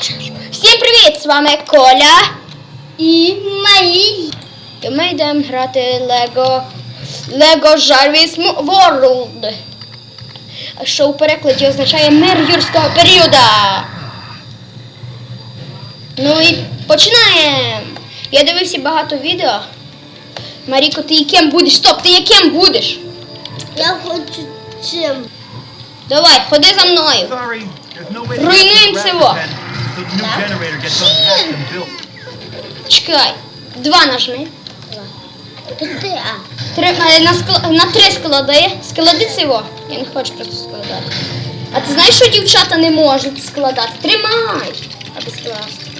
Всім привіт! З вами Коля і Марій. І ми йдемо грати Лего Lego Jarvis World. Що у перекладі означає мир юрського періоду. Ну і починаємо! Я дивився багато відео. Маріко, ти яким будеш? Стоп, ти яким будеш? Я хочу чим. Давай, ходи за мною. Руйнуємо село. Чекай. Два нажми. То. Три, е, на, скла- на три склади. Склади цього. Я не хочу просто складати. А ти знаєш, що дівчата не можуть складати? Тримай! Аби скласти.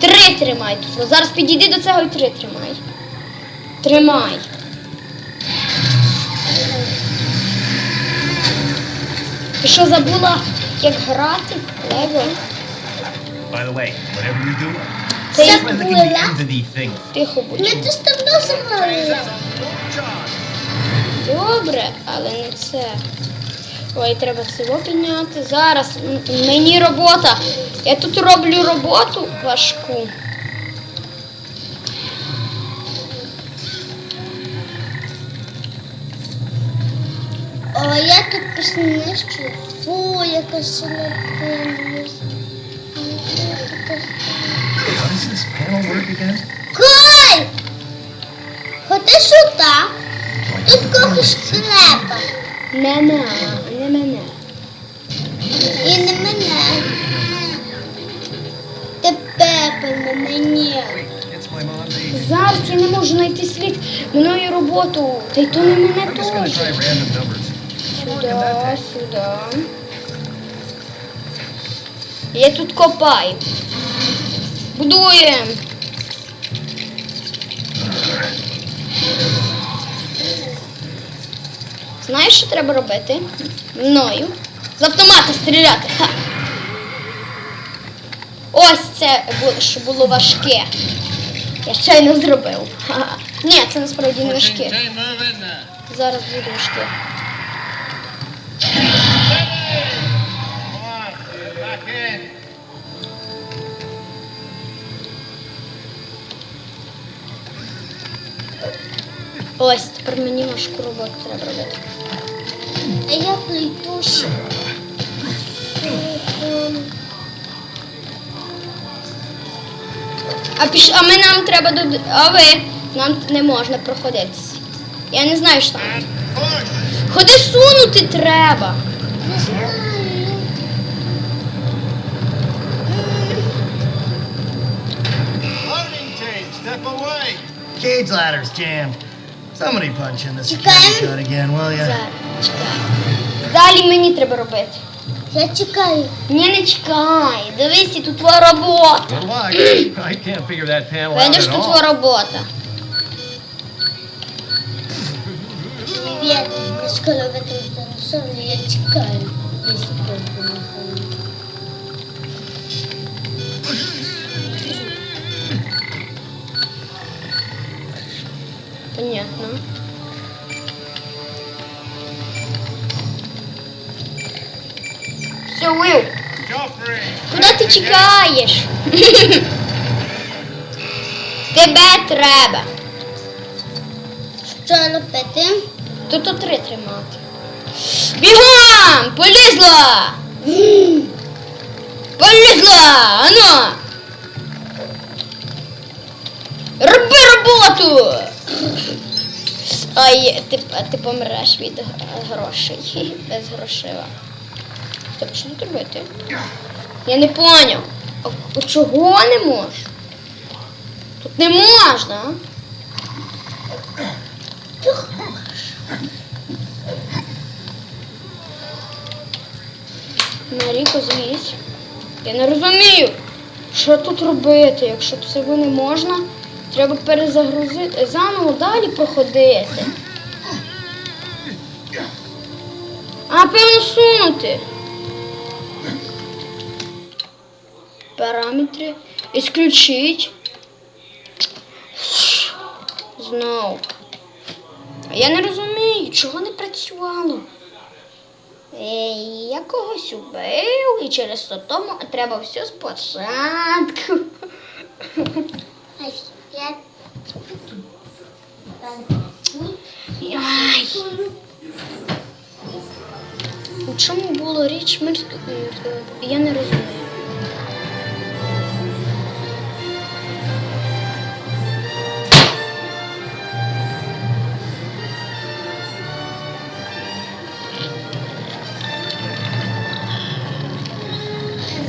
Три тримай. Зараз підійди до цього і три тримай. Тримай. Ти що забула, як грати? Лего? By the way, whatever you do, Це Це я keep licking the of these things. тихо будь. Ми тут давно заграли. Добре, але не це. Ой, треба всього підняти. Зараз м- мені робота. Я тут роблю роботу важку. О, я тут поснищу. Фу, яка солодка. How does this panel work again? Коль! Ходи сюди. Тут когось треба. Не на, не мене. І не мене. Тебе не мені. It's my mom's age. Зараз я не можу знайти слід мною роботу. Та й то не мене теж. Сюди, сюди. Я тут копаю. Будуємо. Знаєш, що треба робити? Мною. З автомата стріляти. Ха. Ось це було, що було важке. Я щойно зробив. Ха-ха. Ні, це насправді не важке. Зараз буде важке. Ось, тепер мені важку роботу треба робити. А я плетуся. А піш... а ми нам треба до. А ви? Нам не можна проходитися. Я не знаю, що там. Ходи сунути треба. Не знаю. Cage ladder's jammed. Somebody punch in the security again, will? Зараз, чекай. Далі мені треба робити. Я чекаю. Ні, не чекай. Дивись, тут твоя робота. Good luck. I can't figure that panel out Видиш, at тут all. твоя робота. Привіт. Я скоро витрати на сон, я чекаю. Десять. Понятно. Все, Уил, куди ти чекаєш? Тебе треба. Що робити? Тут то три тримати. Бігом! Полізла! Полізла! Ану! Роби роботу! Ай, ти, ти помреш від грошей. Без грошива. Стоп, що тут робити? Я не поняв. А, чого не можеш? Тут не можна. а? Маріко, злізь. Я не розумію, що тут робити. Якщо цього не можна, треба перезагрузити, заново далі проходити. А, певно, сунути. Параметри. Ісключить. Знов. А я не розумію, чого не працювало. Е, Я когось убив і через то тому треба все спочатку. Річ мирська? Я не розумію.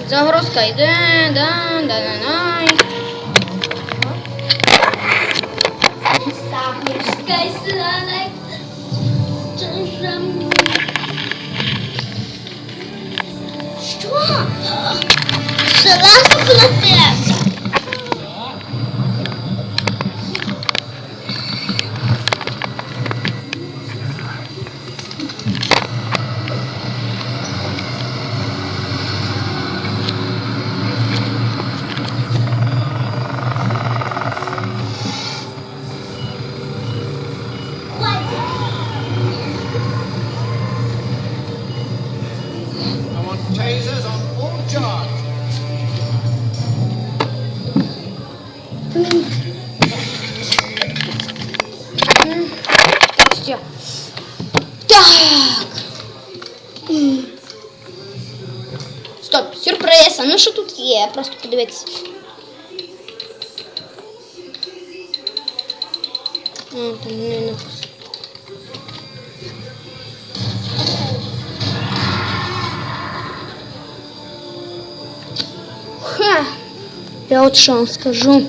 Загрузка йде, да, да, да, да. Ставишкай сладок. Що? Залазу на А ну що тут є? Просто написано. Ха. Я от що вам скажу.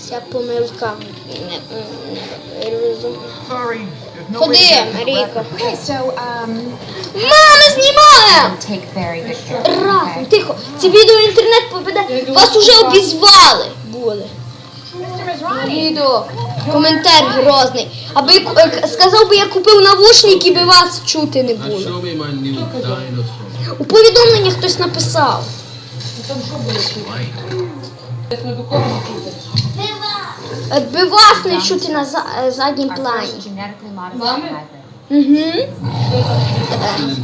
Ця помилка не, не, не Ходи, um, Мама, знімаємо! Разом, тихо. Це відео в інтернет попаде. Вас уже обізвали. Буде. Відео. Коментар грозний. Аби я е, сказав би, я купив навушники, би вас чути не було. У повідомленні хтось написав. Е, Би вас не чути на за- е, заднім плані. Угу.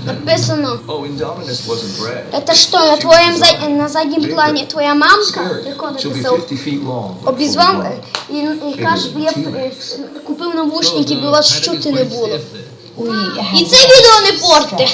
Написано. Oh, Indominus wasn't bred. Это что, на твоем за- на заднім плані твоя мамка? Scared. Прикольно She'll be писав. 50 feet long. Обізвав е, і, і каже, бо я е, купив навушники, би вас чути не було. І це відео не порти.